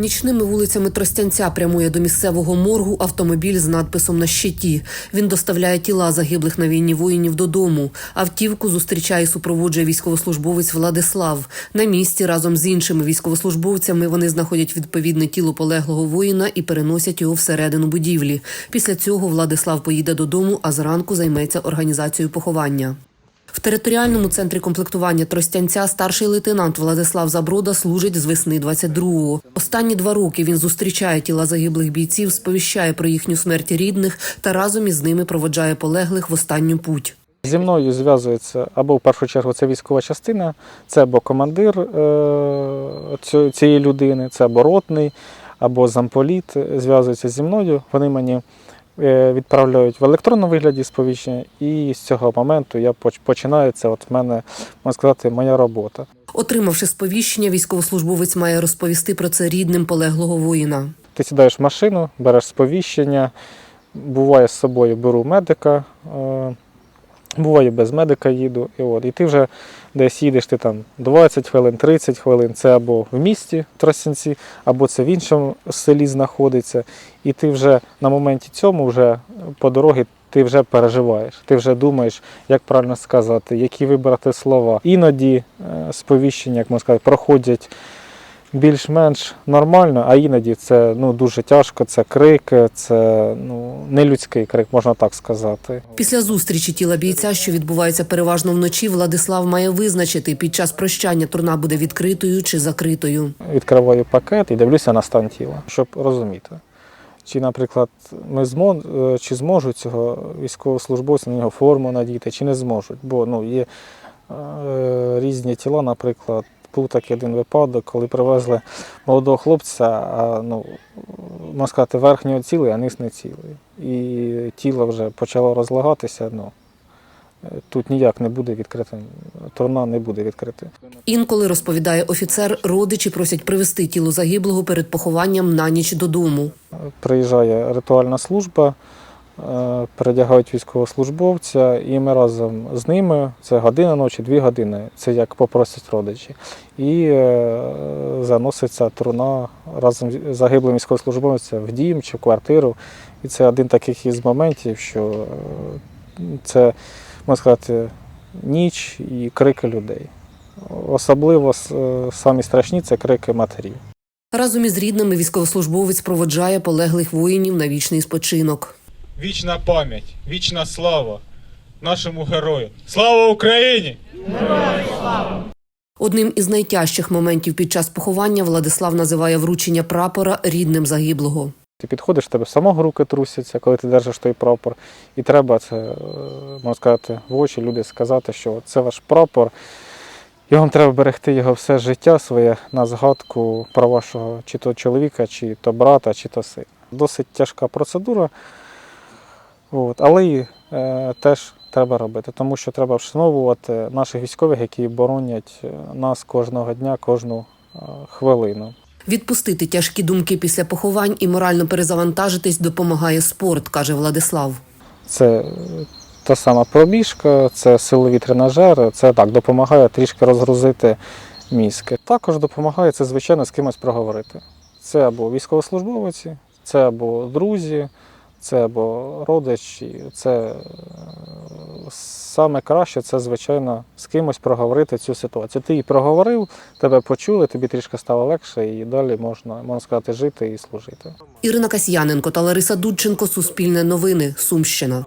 Нічними вулицями Тростянця прямує до місцевого моргу автомобіль з надписом на щиті. Він доставляє тіла загиблих на війні воїнів додому. Автівку зустрічає і супроводжує військовослужбовець Владислав. На місці разом з іншими військовослужбовцями вони знаходять відповідне тіло полеглого воїна і переносять його всередину будівлі. Після цього Владислав поїде додому, а зранку займеться організацією поховання. В територіальному центрі комплектування Тростянця старший лейтенант Владислав Заброда служить з весни 22-го. Останні два роки він зустрічає тіла загиблих бійців, сповіщає про їхню смерть рідних та разом із ними проводжає полеглих в останню путь. Зі мною зв'язується або в першу чергу це військова частина, це або командир е, цієї людини, це або ротний, або замполіт зв'язується зі мною. Вони мені е, відправляють в електронному вигляді сповіщення, і з цього моменту я поч- починаю це. От в мене можна сказати, моя робота. Отримавши сповіщення, військовослужбовець має розповісти про це рідним полеглого воїна. Ти сідаєш в машину, береш сповіщення, буває з собою беру медика, е, буває без медика їду. І, от, і ти вже десь їдеш ти там 20 хвилин, 30 хвилин. Це або в місті Тростянці, або це в іншому селі знаходиться. І ти вже на моменті цьому вже по дорогі ти вже переживаєш. Ти вже думаєш, як правильно сказати, які вибрати слова. Іноді е, сповіщення, як можна сказати, проходять більш-менш нормально, а іноді це ну, дуже тяжко, це крик, це ну, нелюдський крик, можна так сказати. Після зустрічі тіла бійця, що відбувається переважно вночі, Владислав має визначити, під час прощання турна буде відкритою чи закритою. Відкриваю пакет і дивлюся на стан тіла, щоб розуміти. Чи, наприклад, ми змо... е, чи зможуть цього військовослужбовця на нього форму надіти, чи не зможуть. Бо ну, є е, різні тіла, наприклад, був такий один випадок, коли привезли молодого хлопця, а ну, можна сказати, верхнього цілий, а низ не цілий. І тіло вже почало розлагатися. Ну, тут ніяк не буде відкритим, турна не буде відкритим. Інколи розповідає офіцер, родичі просять привезти тіло загиблого перед похованням на ніч додому. Приїжджає ритуальна служба, передягають військовослужбовця, і ми разом з ними, це година ночі, дві години, це як попросять родичі. І е, заноситься труна разом з загиблим військовослужбовцем в дім чи в квартиру. І це один таких із моментів, що е, це, можна сказати, ніч і крики людей. Особливо е, самі страшні це крики матерів. Разом із рідними військовослужбовець проводжає полеглих воїнів на вічний спочинок. Вічна пам'ять, вічна слава нашому герою. Слава Україні! Одним із найтяжчих моментів під час поховання Владислав називає вручення прапора рідним загиблого. Ти підходиш, тебе самого руки трусяться, коли ти держиш той прапор. І треба це, е, можна сказати, в очі люди сказати, що це ваш прапор. І вам треба берегти його все життя своє на згадку про вашого чи то чоловіка, чи то брата, чи то сина. Досить тяжка процедура, от, але і е, теж треба робити, тому що треба вшановувати наших військових, які боронять е, нас кожного дня, кожну е, хвилину. Відпустити тяжкі думки після поховань і морально перезавантажитись допомагає спорт, каже Владислав. Це е, та сама пробіжка, це силові тренажери, це так допомагає трішки розгрузити мізки. Також допомагає це, звичайно, з кимось проговорити. Це або військовослужбовці, це або друзі, це або родичі. Це е, саме краще це, звичайно, з кимось проговорити цю ситуацію. Ти її проговорив, тебе почули, тобі трішки стало легше, і далі можна, можна сказати, жити і служити. Ірина Касьяненко та Лариса Дудченко. Суспільне новини. Сумщина.